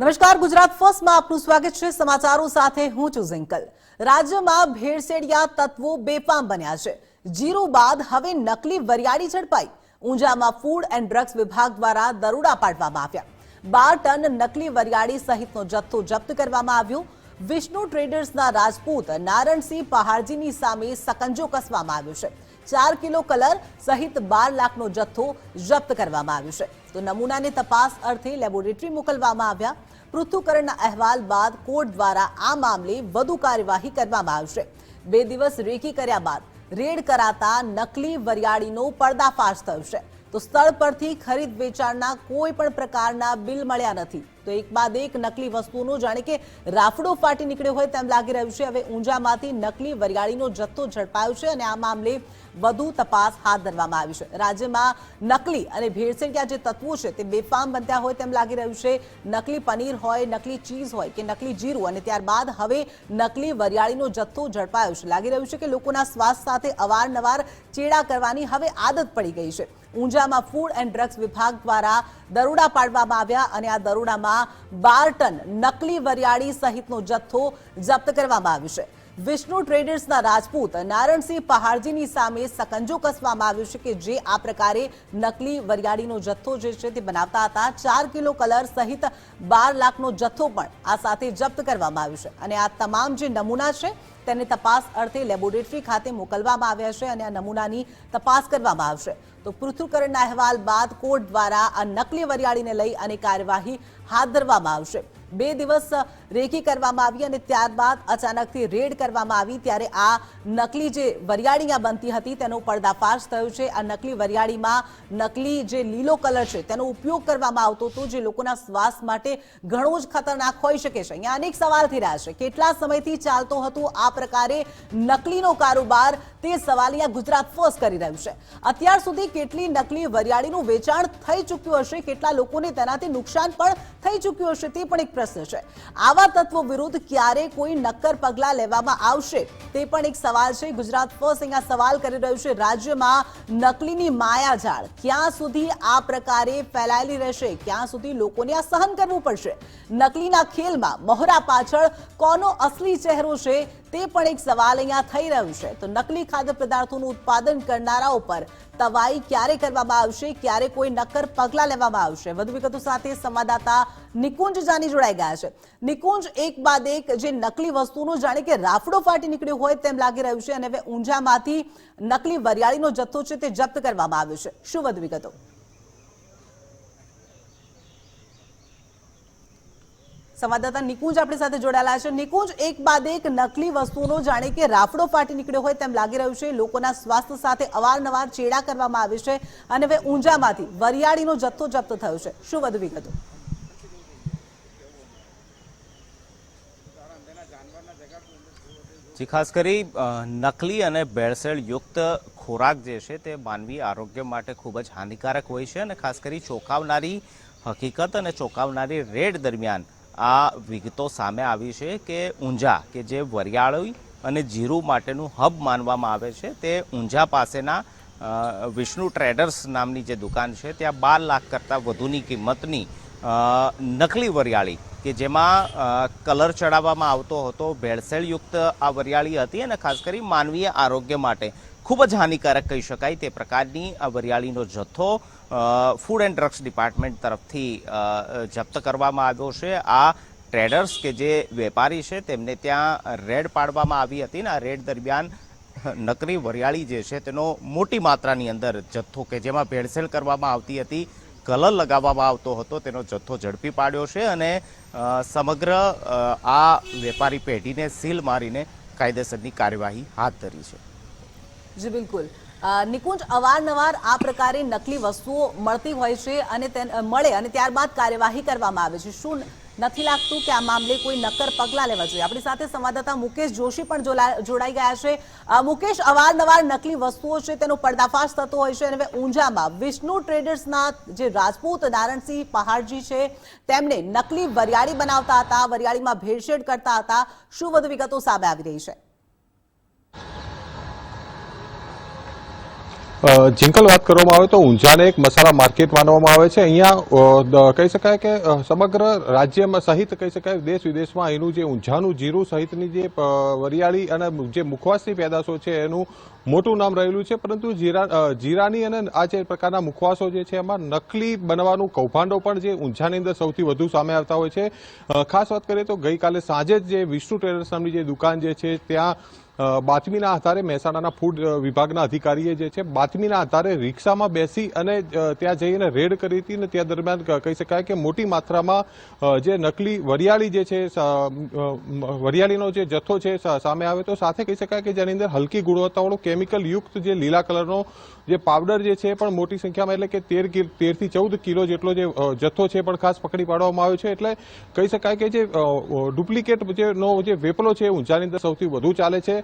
નમસ્કાર, ગુજરાત ફર્સ્ટમાં આપનું સ્વાગત છે. સમાચારો સાથે હું છું ઝિંકલ. રાજ્યમાં ભેળસેડિયા તત્વો બેફામ બન્યા છે. જીરો બાદ હવે નકલી વરિયાળી ઝડપાઈ. ઊંઝામાં ફૂડ એન્ડ ડ્રગ્સ વિભાગ દ્વારા દરોડા પાડવામાં આવ્યા. બાર ટન નકલી વરિયાળી સહિતનો જથ્થો જપ્ત કરવામાં આવ્યો. વિષ્ણુ ટ્રેડર્સના રાજપૂત નારણસિંહ પહાડજીની સામે સકંજો કસવામાં આવ્યો છે. ચાર કિલો કલર સહિત બાર લાખનો જથ્થો જપ્ત કરવામાં આવ્યો છે. તો નમૂનાની તપાસ અર્થે લેબોરેટરી મોકલવામાં આવ્યા. પૃથ્થકરણના અહેવાલ બાદ કોર્ટ દ્વારા આ મામલે વધુ કાર્યવાહી કરવામાં આવશે. બે દિવસ રેકી કર્યા બાદ રેડ કરાતા નકલી વરિયાળીનો પર્દાફાશ થયો છે. તો સ્થળ પરથી ખરીદ વેચાણના કોઈ પણ પ્રકારના બિલ મળ્યા નથી. તો એક બાદ એક નકલી વસ્તુનો, જાણે કે રાફડો ફાટી નીકળ્યો હોય તેમ લાગી રહ્યું છે. હવે ઊંઝામાંથી નકલી વરિયાળીનો જથ્થો ઝડપાયો છે અને આ મામલે વધુ તપાસ હાથ ધરવામાં આવી છે. રાજ્યમાં નકલી અને ભેળસેળ જે તત્વો છે તે બેફામ બનતા હોય તેમ લાગી રહ્યું છે. નકલી પનીર હોય, નકલી ચીઝ હોય કે નકલી જીરું અને ત્યારબાદ હવે નકલી વરિયાળીનો જથ્થો ઝડપાયો છે. લાગી રહ્યું છે કે લોકોના સ્વાસ્થ્ય સાથે અવારનવાર ચેડા કરવાની હવે આદત પડી ગઈ છે. ઊંઝામાં ફૂડ એન્ડ ડ્રગ્સ વિભાગ દ્વારા દરોડા પાડવામાં આવ્યા અને આ દરોડામાં બાર ટન નકલી વરિયાળી સહિતનો જથ્થો જપ્ત કરવામાં આવ્યો છે. વિષ્ણુ ટ્રેડર્સના રાજપૂત નારણસિંહ પહાડજીની સામે સકંજો કસવામાં આવ્યો છે કે જે આ પ્રકારે નકલી વરિયાળીનો જથ્થો જે છે તે બનાવતા હતા. ચાર કિલો કલર સહિત બાર લાખનો જથ્થો પણ આ સાથે જપ્ત કરવામાં આવ્યો છે. અને આ તમામ જે નમૂના છે તેને તપાસ અર્થે લેબોરેટરી ખાતે મોકલવામાં આવ્યા છે અને આ નમૂનાની તપાસ કરવામાં આવશે. તો પૃથ્થકરણના અહેવાલ બાદ કોર્ટ દ્વારા આ નકલી વરિયાળીને લઈ અને કાર્યવાહી હાથ ધરવામાં આવશે. બે દિવસ રેકી કરવામાં આવી અને ત્યારબાદ અચાનકથી રેડ કરવામાં આવી ત્યારે આ નકલી જે વરિયાળીયા બનતી હતી તેનો પર્દાફાશ થયો છે. આ નકલી વરિયાળીમાં નકલી જે લીલો કલર છે તેનો ઉપયોગ કરવામાં આવતો હતો, જે લોકોના શ્વાસ માટે ઘણો જ ખતરનાક હોઈ શકે છે. અહીંયા અનેક સવાલ થઈ રહ્યા છે. કેટલા સમયથી ચાલતો હતો આ પ્રકારે નકલીનો કારોબાર? તે સવાલ અહીંયા ગુજરાત ફર્સ્ટ કરી રહ્યું છે. અત્યાર સુધી કેટલી નકલી વરિયાળીનું વેચાણ થઈ ચૂક્યું હશે? કેટલા લોકોને તેનાથી નુકસાન પણ થઈ ચૂક્યું હશે? તે પણ એક પ્રશ્ન છે. આવા તત્વો વિરુદ્ધ ક્યારે કોઈ નક્કર પગલાં લેવામાં આવશે? તે પણ એક સવાલ છે. ગુજરાત ફર્સ્ટ અહીંયા સવાલ કરી રહ્યું છે. રાજ્યમાં નકલીની માયાજાળ ક્યાં સુધી આ પ્રકારે ફેલાયેલી રહેશે? ક્યાં સુધી લોકોને આ સહન કરવું પડશે? નકલીના ખેલમાં મહોરા પાછળ કોનો અસલી ચહેરો છે? તે પણ એક સવાલ અહીંયા થઈ રહ્યું છે. તો નકલી ખાદ્ય પદાર્થોનું ઉત્પાદન કરનારાઓ પર તવાઈ ક્યારે કરવામાં આવશે? ક્યારે કોઈ નક્કર પગલાં લેવામાં આવશે? વધુ વિગતો સાથે સંવાદદાતા નિકુંજ જાની જોડાઈ ગયા છે. નિકુંજ, એક બાદ એક જે નકલી વસ્તુનો જાણે કે રાફડો ફાટી નીકળ્યો હોય તેમ લાગી રહ્યું છે અને હવે ઊંઝામાંથી નકલી વરિયાળીનો જથ્થો છે તે જપ્ત કરવામાં આવ્યો છે. શું વધુ વિગતો? સંવાદદાતા નિકુંજ આપણી સાથે જોડાયેલા છે. નિકુંજ, એક બાદ એક નકલી વસ્તુઓનો જાણે કે રાફડો ફાટી નીકળ્યો હોય તેમ લાગી રહ્યું છે. લોકોના સ્વાસ્થ્ય સાથે અવારનવાર ચેડા કરવામાં આવે છે અને હવે ઊંઝામાંથી વરિયાળીનો જથ્થો જપ્ત થયો છે. શું વધુ વિગતો? જી, ખાસ કરી નકલી અને ભેળસેળ યુક્ત ખોરાક જે છે તે માનવી આરોગ્ય માટે ખૂબ જ હાનિકારક હોય છે અને ખાસ કરી ચોંકાવનારી હકીકત અને ચોંકાવનારી રેડ દરમિયાન આ વિગતો સામે આવી છે કે ઊંઝા, કે જે વરિયાળી અને જીરું માટેનું હબ માનવામાં આવે છે, તે ઊંઝા પાસેના વિષ્ણુ ટ્રેડર્સ નામની જે દુકાન છે, ત્યાં બાર લાખ કરતાં વધુની કિંમતની નકલી વરિયાળી કે જેમાં કલર ચડાવવામાં આવતો હતો, ભેળસેળયુક્ત આ વરિયાળી હતી અને ખાસ કરી માનવીય આરોગ્ય માટે ખૂબ જ હાનિકારક કહી શકાય તે પ્રકારની આ વરિયાળીનો જથ્થો ફૂડ એન્ડ ડ્રગ્સ ડિપાર્ટમેન્ટ તરફથી જપ્ત કરવામાં આવ્યો છે. આ ટ્રેડર્સ કે જે વેપારી છે તેમને ત્યાં રેડ પાડવામાં આવી હતી ને આ રેડ દરમિયાન નકલી વરિયાળી જે છે તેનો મોટી માત્રાની અંદર જથ્થો કે જેમાં ભેળસેળ કરવામાં આવતી હતી કલર લગાવવામાં આવતો હતો, તેનો જથ્થો ઝડપી પાડ્યો છે અને સમગ્ર આ વેપારી પેઢીને સીલ મારીને કાયદેસરની કાર્યવાહી હાથ ધરી છે. જી, બિલકુલ. નિકુંજ, અવારનવાર આ પ્રકારે નકલી વસ્તુઓ મળતી હોય છે અને મળે અને ત્યારબાદ કાર્યવાહી કરવામાં આવે છે. શું નથી લાગતું કે આ મામલે કોઈ નક્કર પગલાં લેવા જોઈએ. આપણી સાથે સંવાદદાતા મુકેશ જોશી પણ જોડાઈ ગયા છે. મુકેશ, અવારનવાર નકલી વસ્તુઓ છે, તેનો પર્દાફાશ થતો હોય છે અને હવે ઊંઝામાં વિષ્ણુ ટ્રેડર્સના જે રાજપૂત નારણસિંહ પહાડજી છે, તેમને નકલી વરિયાળી બનાવતા હતા, વરિયાળીમાં ભેળસેળ કરતા હતા. શું વધુ વિગતો સામે આવી રહી છે? જિંકલ વાત કરવામાં આવે તો ઊંઝાને એક મસાલા માર્કેટ માનવામાં આવે છે. અહીંયા કહી શકાય કે સમગ્ર રાજ્યમાં સહિત કહી શકાય દેશ વિદેશમાં અહીંનું જે ઊંઝાનું જીરું સહિતની જે વરિયાળી અને જે મુખવાસની પેદાશો છે એનું મોટું નામ રહેલું છે, પરંતુ જીરા જીરાની અને આ જે પ્રકારના મુખવાસો જે છે, એમાં નકલી બનવાનું કૌભાંડો પણ જે ઊંઝાની અંદર સૌથી વધુ સામે આવતા હોય છે. ખાસ વાત કરીએ તો ગઈકાલે સાંજે જ જે વિષ્ણુ ટ્રેડર્સ નામની જે દુકાન જે છે, ત્યાં બાતમીના આધારે મહેસાણાના ફૂડ વિભાગના અધિકારીએ જે છે, બાતમીના આધારે રિક્ષામાં બેસી અને ત્યાં જઈને રેડ કરી હતી અને ત્યાં દરમિયાન કહી શકાય કે મોટી માત્રામાં જે નકલી વરિયાળી જે છે વરિયાળીનો જે જથ્થો છે સામે આવે તો સાથે કહી શકાય કે જેની અંદર હલકી ગુણવત્તાવાળો કેમિકલ યુક્ત જે લીલા કલરનો જે પાવડર જે છે પણ મોટી સંખ્યામાં, એટલે કે તેર તેરથી ચૌદ કિલો જેટલો જે જથ્થો છે પણ ખાસ પકડી પાડવામાં આવ્યો છે. એટલે કહી શકાય કે જે ડુપ્લિકેટ જેનો જે વેપલો છે ઊંઝાની અંદર સૌથી વધુ ચાલે છે.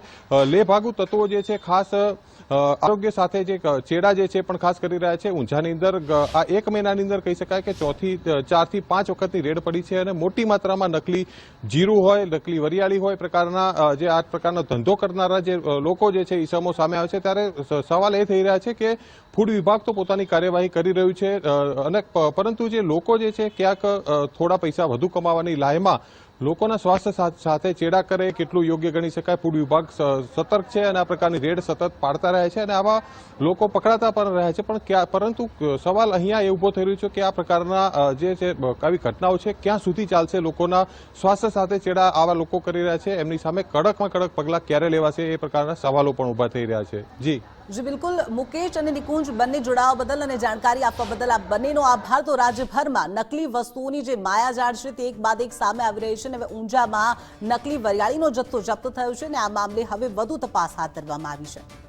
લેભાગુ તત્વો જે છે ખાસ આરોગ્ય સાથે જે ચેડા જે છે પણ ખાસ કરી રહ્યા છે. ઊંઝાની અંદર આ એક મહિનાની અંદર કહી શકાય કે ચોથી ચારથી પાંચ વખતની રેડ પડી છે અને મોટી માત્રામાં નકલી જીરું હોય, નકલી વરિયાળી હોય પ્રકારના જે આ પ્રકારનો ધંધો કરનારા જે લોકો જે છે ઈસમો સામે આવે છે ત્યારે સવાલ એ થઈ રહ્યા છે કે ફૂડ વિભાગ તો પોતાની કાર્યવાહી કરી રહ્યું છે અને પરંતુ જે લોકો જે છે ક્યાંક થોડા પૈસા વધુ કમાવાની લાયમાં લોકોના સ્વાસ્થ્ય સાથે ચેડા કરે, કેટલું યોગ્ય ગણી શકાય, ફૂડ વિભાગ સતર્ક છે અને આ પ્રકારની રેડ સતત પાડતા રહે છે અને આવા લોકો પકડાતા પણ રહે છે. પણ પરંતુ સવાલ અહીંયા એ ઊભો થઈ રહ્યો છે કે આ પ્રકારના જે છે આવી ઘટનાઓ છે, ક્યાં સુધી ચાલશે? લોકોના સ્વાસ્થ્ય સાથે ચેડા આવા લોકો કરી રહ્યા છે? એમની સામે કડકમાં કડક પગલાં ક્યારે લેવાશે? એ પ્રકારના સવાલો પણ ઊભા થઈ રહ્યા છે. જી. જી, બિલકુલ. મુકેશ અને નિકુંજ બંને જોડાવા બદલ અને જાણકારી આપવા બદલ આ બંનેનો આભાર. તો રાજ્યભરમાં નકલી વસ્તુઓની જે માયાજાળ છે તે એક બાદ એક સામે આવી રહી છે અને હવે ઊંઝામાં નકલી વરિયાળીનો જથ્થો જપ્ત થયો છે અને આ મામલે હવે વધુ તપાસ હાથ ધરવામાં આવી છે.